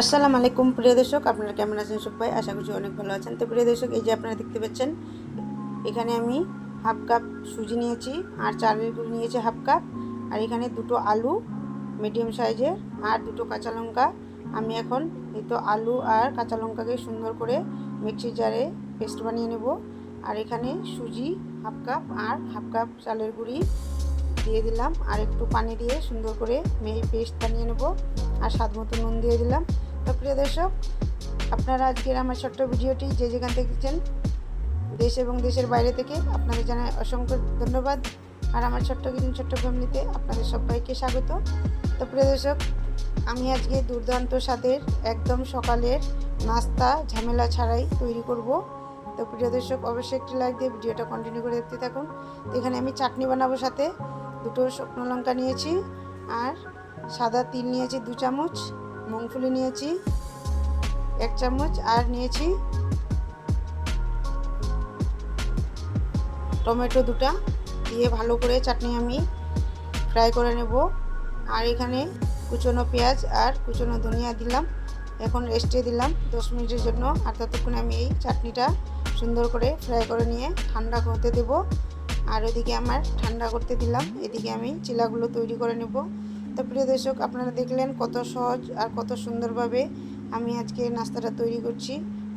আসসালামু আলাইকুম, প্রিয় দর্শক। আপনারা কেমন আছেন সবাই? আশা করছি অনেক ভালো আছেন। তো প্রিয় দর্শক, এই যে আপনারা দেখতে পাচ্ছেন, এখানে আমি হাফ কাপ সুজি নিয়েছি আর চালের গুঁড়ি নিয়েছি হাফ কাপ। আর এখানে দুটো আলু মিডিয়াম সাইজের আর দুটো কাঁচা লঙ্কা। আমি এখন এই তো আলু আর কাঁচা লঙ্কাকে সুন্দর করে মিক্সির জারে পেস্ট বানিয়ে নেব। আর এখানে সুজি হাফ কাপ আর হাফ কাপ চালের গুঁড়ি দিয়ে দিলাম। আর একটু পানি দিয়ে সুন্দর করে মেয়ে পেস্ট বানিয়ে নেব। আর স্বাদ মতো নুন দিয়ে দিলাম। তো প্রিয় দর্শক, আপনারা আজকের আমার ছোট্ট ভিডিওটি যে যেখান থেকে দেখছেন, দেশ এবং দেশের বাইরে থেকে আপনাদের জানাই অসংখ্য ধন্যবাদ। আর আমার ছোট্ট কিছু ছোট্ট ফ্যামিলিতে আপনাদের সবাইকে স্বাগত। তো প্রিয় দর্শক, আমি আজকে দুর্দান্ত স্বাদের, একদম সকালের নাস্তা, ঝামেলা ছাড়াই তৈরি করব। তো প্রিয় দর্শক, অবশ্যই একটি লাইক দিয়ে ভিডিওটা কন্টিনিউ করে দেখতে থাকুন। তো এখানে আমি চাটনি বানাবো সাথে। দুটো শুকনো লঙ্কা নিয়েছি আর সাদা তিল নিয়েছি দু চামচ। মুংফলি নিয়েছি, এক চামচ, আর নিয়েছি টমেটো দুটা। দিয়ে ভালো করে চাটনি আমি ফ্রাই করে নেব। আর এখানে কুচনো পেঁয়াজ আর কুচনো ধনিয়া দিলাম। এখন রেস্টে দিলাম দশ মিনিটের জন্য। আর ততক্ষণে আমি এই চাটনিটা সুন্দর করে ফ্রাই করে নিয়ে ঠান্ডা করতে দেব। আর ওদিকে আমার ঠান্ডা করতে দিলাম। এদিকে আমি চিলাগুলো তৈরি করে নেব। তো প্রিয় দর্শক, আপনারা দেখলেন কত সহজ আর কত সুন্দরভাবে আমি আজকে নাস্তাটা তৈরি করছি।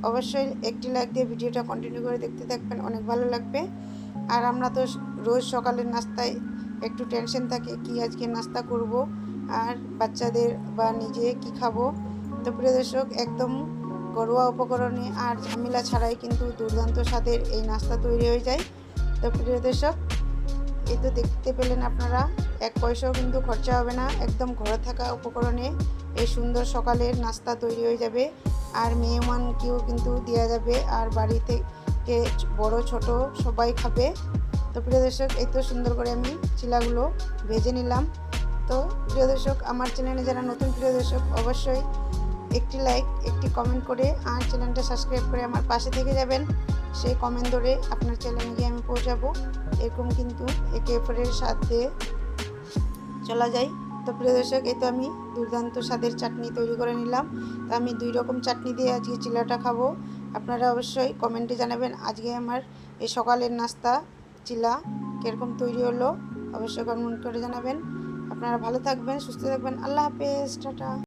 অবশ্যই একটি লাইক দিয়ে ভিডিওটা কন্টিনিউ করে দেখতে থাকবেন, অনেক ভালো লাগবে। আর আমরা তো রোজ সকালের নাস্তায় একটু টেনশন থাকে, কি আজকে নাস্তা করব আর বাচ্চাদের বা নিজে কি খাব। তো প্রিয় দর্শক, একদম ঘরোয়া উপকরণে আর ঝামেলা ছাড়াই কিন্তু দুর্দান্ত স্বাদের এই নাস্তা তৈরি হয়ে যায়। তো প্রিয় দর্শক এই তো দেখতে পেলেন আপনারা, এক পয়সাও কিন্তু খরচা হবে না, একদম ঘরে থাকা উপকরণে এই সুন্দর সকালের নাস্তা তৈরি হয়ে যাবে। আর মেহমানকেও কিন্তু দেওয়া যাবে, আর বাড়ি থেকে বড়, ছোট সবাই খাবে। তো প্রিয় দর্শক, এই তো সুন্দর করে আমি চিলাগুলো ভেজে নিলাম। তো প্রিয় দর্শক, আমার চ্যানেলে যারা নতুন প্রিয় দর্শক, অবশ্যই একটি লাইক একটি কমেন্ট করে আর চ্যানেলটা সাবস্ক্রাইব করে আমার পাশে থেকে যাবেন। সেই কমেন্ট ধরে আপনার চ্যানেলে গিয়ে আমি পৌঁছাবো। এরকম কিন্তু একে অপরের সাথে চলা যায়। তো প্রিয় দর্শক, এই তো আমি দুর্দান্ত স্বাদের চাটনি তৈরি করে নিলাম। তো আমি দুই রকম চাটনি দিয়ে আজকে চিলাটা খাব। আপনারা অবশ্যই কমেন্টে জানাবেন, আজকে আমার এই সকালের নাস্তা, চিলা কীরকম তৈরি হলো? অবশ্যই কমেন্ট করে জানাবেন। আপনারা ভালো থাকবেন, সুস্থ থাকবেন। আল্লাহ হাফেজ, টাটা।